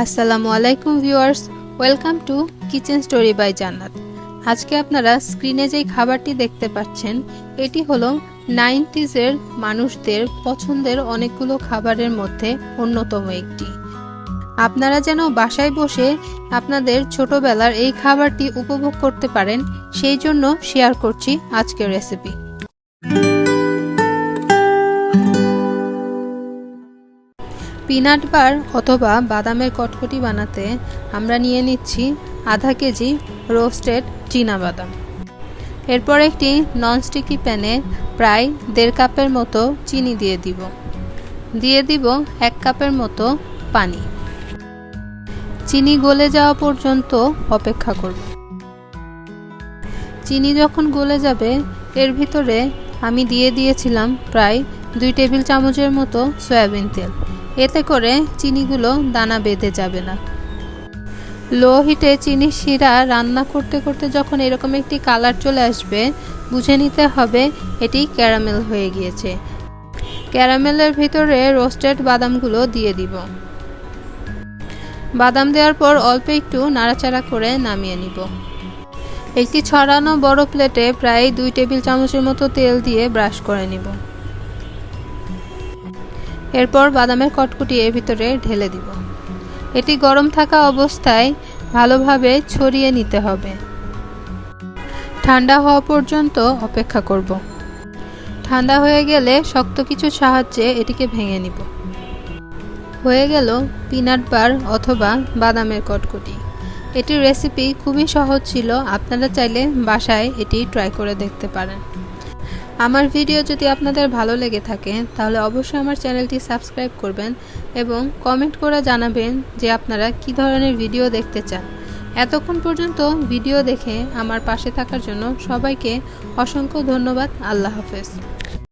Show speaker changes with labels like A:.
A: আসসালামু আলাইকুম viewers, welcome to kitchen story by Jannat. আজকে আপনারা স্ক্রিনে যেই খাবারটি দেখতে পাচ্ছেন, এটি হলো নাইনটিজের মানুষদের পছন্দের অনেকগুলো খাবারের মধ্যে অন্যতম একটি। আপনারা যেন বাসায় বসে আপনাদের ছোটবেলার এই খাবারটি উপভোগ করতে পারেন, সেই জন্য শেয়ার করছি আজকের রেসিপি পিনাট বার অথবা বাদামের কটকটি বানাতে আমরা নিয়ে নিচ্ছি আধা কেজি রোস্টেড বাদাম। এরপর একটি ননস্টিকি প্যানে প্রায় দেড় কাপের মতো চিনি দিয়ে দিব। দিয়ে দিব এক কাপের মতো পানি। চিনি গলে যাওয়া পর্যন্ত অপেক্ষা করব। চিনি যখন গলে যাবে, এর ভিতরে আমি দিয়ে দিয়েছিলাম প্রায় দুই টেবিল চামচের মতো সয়াবিন তেল। এতে করে চিনিগুলো দানা বেঁধে যাবে না। লো হিটে চিনি শিরা রান্না করতে করতে যখন এরকম একটি কালার চলে আসবে, বুঝে নিতে হবে এটি ক্যারামেল হয়ে গিয়েছে। ক্যারামেলের ভিতরে রোস্টেড বাদামগুলো দিয়ে দিব। বাদাম দেওয়ার পর অল্প একটু নাড়াচাড়া করে নামিয়ে নিব। একটি ছড়ানো বড় প্লেটে প্রায় দুই টেবিল চামচের মতো তেল দিয়ে ব্রাশ করে নিব। এরপর বাদামের কটকুটি এর ভিতরে ঢেলে দিব। এটি গরম থাকা অবস্থায় ভালোভাবে ছড়িয়ে নিতে হবে। ঠান্ডা হওয়া পর্যন্ত অপেক্ষা করব। ঠান্ডা হয়ে গেলে শক্ত কিছু সাহায্যে এটিকে ভেঙে নিব। হয়ে গেল পিনাট বার অথবা বাদামের কটকুটি। এটির রেসিপি খুবই সহজ ছিল, আপনারা চাইলে বাসায় এটি ট্রাই করে দেখতে পারেন। আমার ভিডিও যদি আপনাদের ভালো লেগে থাকে, তাহলে অবশ্যই আমার চ্যানেলটি সাবস্ক্রাইব করবেন এবং কমেন্ট করে জানাবেন যে আপনারা কি ধরনের ভিডিও দেখতে চান। এতক্ষণ পর্যন্ত ভিডিও দেখে আমার পাশে থাকার জন্য সবাইকে অসংখ্য ধন্যবাদ। আল্লাহ হাফেজ।